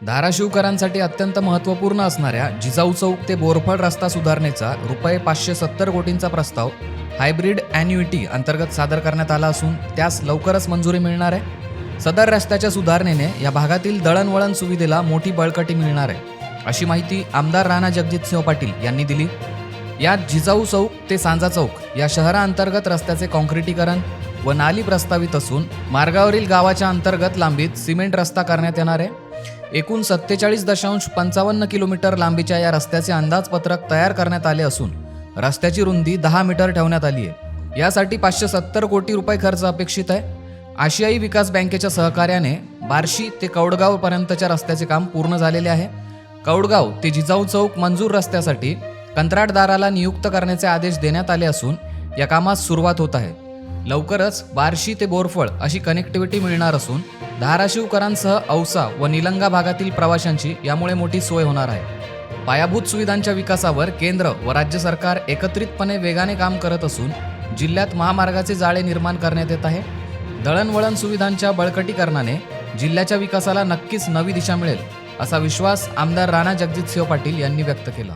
धाराशिवकरांसाठी अत्यंत महत्त्वपूर्ण असणाऱ्या जिजाऊ चौक ते बोरफळ रस्ता सुधारणेचा रुपये पाचशे सत्तर कोटींचा प्रस्ताव हायब्रिड ॲन्युइटी अंतर्गत सादर करण्यात आला असून त्यास लवकरच मंजुरी मिळणार आहे. सदर रस्त्याच्या सुधारणेने या भागातील दळणवळण सुविधेला मोठी बळकटी मिळणार आहे अशी माहिती आमदार राणा जगजितसिंह पाटील यांनी दिली. यात जिजाऊ चौक ते सांजा चौक या शहराअंतर्गत रस्त्याचे काँक्रिटीकरण व नाली प्रस्तावित असून मार्गावरील गावाच्या अंतर्गत लांबीत सिमेंट रस्ता करण्यात येणार आहे. एकूण सत्तेचाळीस दशांश पंचावन्न किलोमीटर लांबीच्या या रस्त्याचे अंदाजपत्रक तयार करण्यात आले असून रस्त्याची रुंदी दहा मीटर ठेवण्यात आली आहे. यासाठी पाचशे सत्तर कोटी रुपये खर्च अपेक्षित आहे. आशियाई विकास बँकेच्या सहकार्याने बार्शी ते कौडगावपर्यंतच्या रस्त्याचे काम पूर्ण झालेले आहे. कौडगाव ते जिजाऊ चौक मंजूर रस्त्यासाठी कंत्राटदाराला नियुक्त करण्याचे आदेश देण्यात आले असून या कामास सुरुवात होत आहे. लवकरच बार्शी ते बोरफळ अशी कनेक्टिव्हिटी मिळणार असून धाराशिवकरांसह औसा व निलंगा भागातील प्रवाशांची यामुळे मोठी सोय होणार आहे. पायाभूत सुविधांच्या विकासावर केंद्र व राज्य सरकार एकत्रितपणे वेगाने काम करत असून जिल्ह्यात महामार्गाचे जाळे निर्माण करण्यात येत आहे. दळणवळण सुविधांच्या बळकटीकरणाने जिल्ह्याच्या विकासाला नक्कीच नवी दिशा मिळेल असा विश्वास आमदार राणा जगजितसिंह पाटील यांनी व्यक्त केला.